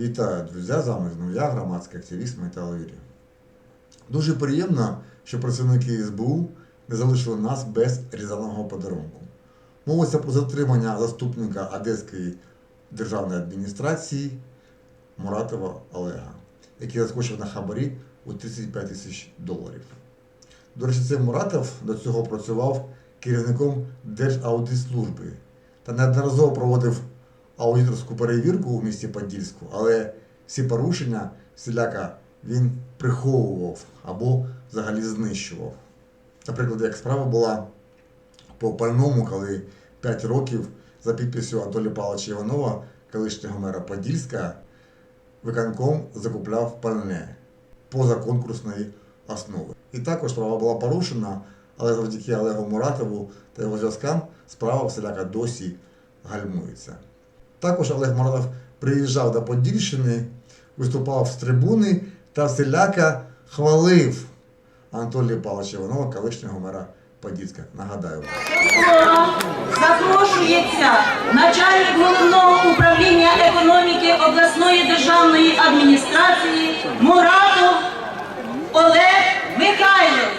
Вітаю, друзі! З вами знову я, громадський активіст Метал Юрій. Дуже приємно, що працівники СБУ не залишили нас без різаного подарунку. Мовиться про затримання заступника Одеської державної адміністрації Муратова Олега, який заскочив на хабарі у 35 тисяч доларів. До речі, цей Муратов до цього працював керівником Держаудитслужби та неодноразово проводив аудиторську перевірку у місті Подільську, але всі порушення всіляка він приховував або взагалі знищував. Наприклад, як справа була по пальному, коли 5 років за підписю Анатолія Павловича Іванова, колишнього мера Подільська, виконком закупляв пальне поза конкурсної основи. І також справа була порушена, але завдяки Олегу Муратову та його зв'язкам справа всіляка досі гальмується. Також Олег Муратов приїжджав до Подільщини, виступав з трибуни та всіляка хвалив Анатолія Павловича Іванова, колишнього мера Подільська. Нагадаю. Запрошується начальник головного управління економіки обласної державної адміністрації Муратов Олег Михайлович.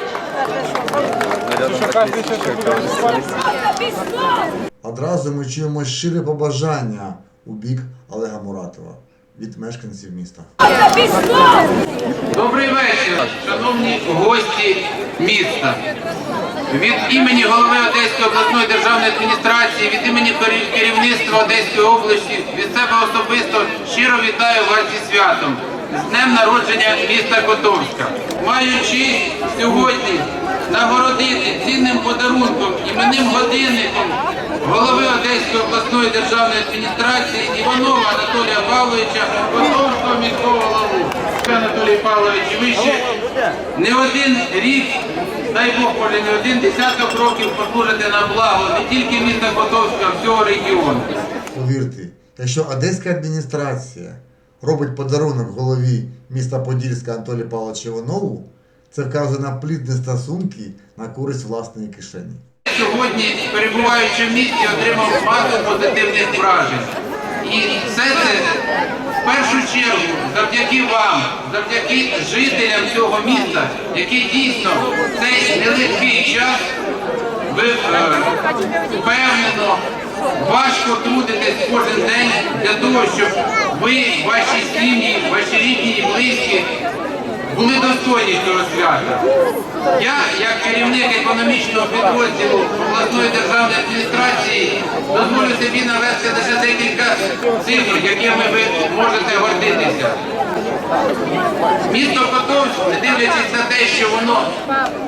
Одразу ми чуємо щире побажання у бік Олега Муратова від мешканців міста. Добрий вечір, шановні гості міста. Від імені голови Одеської обласної державної адміністрації, від імені кер- керівництва Одеської області, від себе особисто щиро вітаю вас зі святом, з днем народження міста Котовська. Маю честь сьогодні нагородити цінним подарунком, іменним годинником голови Одеської обласної державної адміністрації Іванова Анатолія Павловича, Котовського міського голову. Анатолій Павлович, ви ще не один рік, дай Бог, може не один десяток років послужите на благо не тільки міста Котовська, а всього регіону. Повірте, якщо Одеська адміністрація робить подарунок голові міста Подільська Анатолію Павловичу Іванову, це вказує на плідні стосунки на користь власної кишені. Сьогодні, перебуваючи в місті, отримав масу позитивних вражень. І все це в першу чергу завдяки вам, завдяки жителям цього міста, які дійсно цей нелегкий час ви е, впевнено, важко трудитесь кожен день для того, щоб ви, ваші сім'ї, ваші рідні і близькі були достойні цього свята. Я, як керівник економічного підрозділу обласної державної адміністрації, дозволю собі навести лише декілька цифр, якими ви можете гордитися. Місто Котовськ, не дивлячись на те, що воно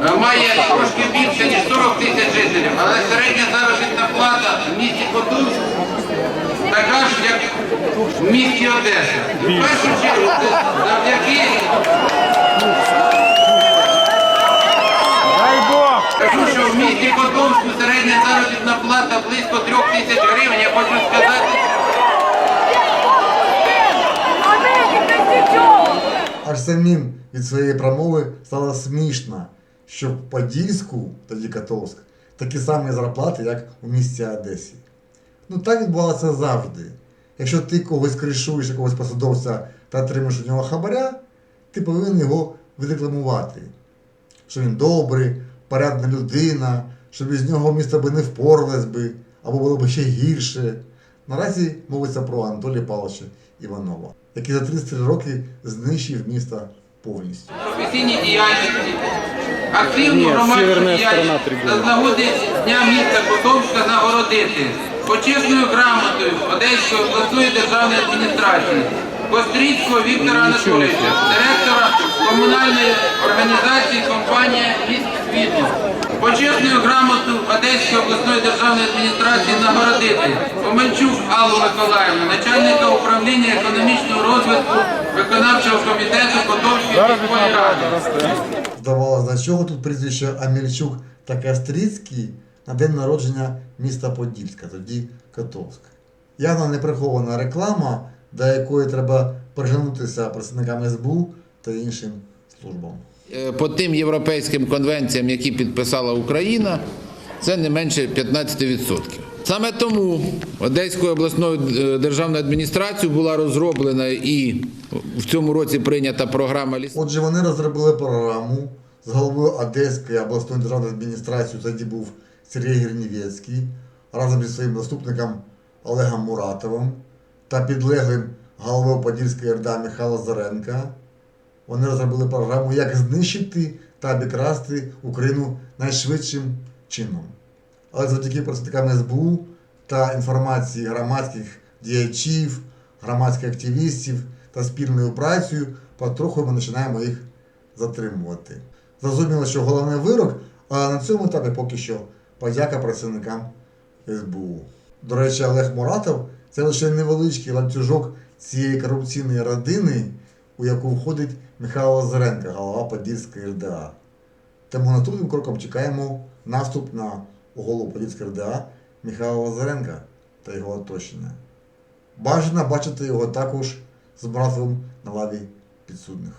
е, має трошки більше, ніж 40 тисяч жителів, але середня заробітна плата в місті Котовськ така ж, як в місті Одеса. В першу чергу завдяки Кажу, що в місті Котовську середня заробітна плата близько трьох тисяч гривень. Я хочу сказати, Аж самим від своєї промови стало смішно, що в Подільську, тоді Котовськ, такі самі зарплати, як у місті Одесі. Ну так відбувалося завжди. Якщо ти когось кришуєш, якогось посадовця та отримаєш у нього хабаря, ти повинен його відрекламувати. Що він добрий, порядна людина, що без нього місто би не впоралось би, або було б ще гірше. Наразі мовиться про Анатолія Павловича Іванова, який за 33 роки знищив місто повністю. професійній діяльності, активну громадську діяльність та з нагоди Дня міста Котовська нагородити почесною грамотою Одеської обласної державної адміністрації Кострицького Віктора Анатолійовича, директора комунальної організації компанія «Міст світло». Почесною грамотою Одеської обласної державної адміністрації нагородити Омельчук Аллу Миколаївну, начальника управління економічного розвитку виконавчого комітету Котовської міської ради. Здавалося, для чого тут прізвище Амельчук та Кастрицький на день народження міста Подільська, тоді Котовськ. Явно неприхована реклама, до якої треба пригнутися працівникам СБУ та іншим службам. Е, По тим європейським конвенціям, які підписала Україна, це не менше 15%. Саме тому Одеською обласною е, державною адміністрацією була розроблена і в цьому році прийнята програма ліс. Отже, вони розробили програму з головою Одеської обласної державної адміністрації, тоді був Сергій Гринівецький, разом зі своїм заступником Олегом Муратовим та підлеглим головою Подільської РДА Михайла Заренка. Вони розробили програму, як знищити та обікрасти Україну найшвидшим чином. Але завдяки представникам СБУ та інформації громадських діячів, громадських активістів та спільною працею потроху ми починаємо їх затримувати. Зрозуміло, що головний вирок, але на цьому етапі поки що подяка працівникам СБУ. До речі, Олег Муратов це лише невеличкий ланцюжок цієї корупційної родини, у яку входить Михайло Лазаренко, голова Подільської РДА. Тому наступним кроком чекаємо наступ на голову Подільська РДА Михайла Лазаренка та його оточення. Бажано бачити його також з братом на лаві підсудних.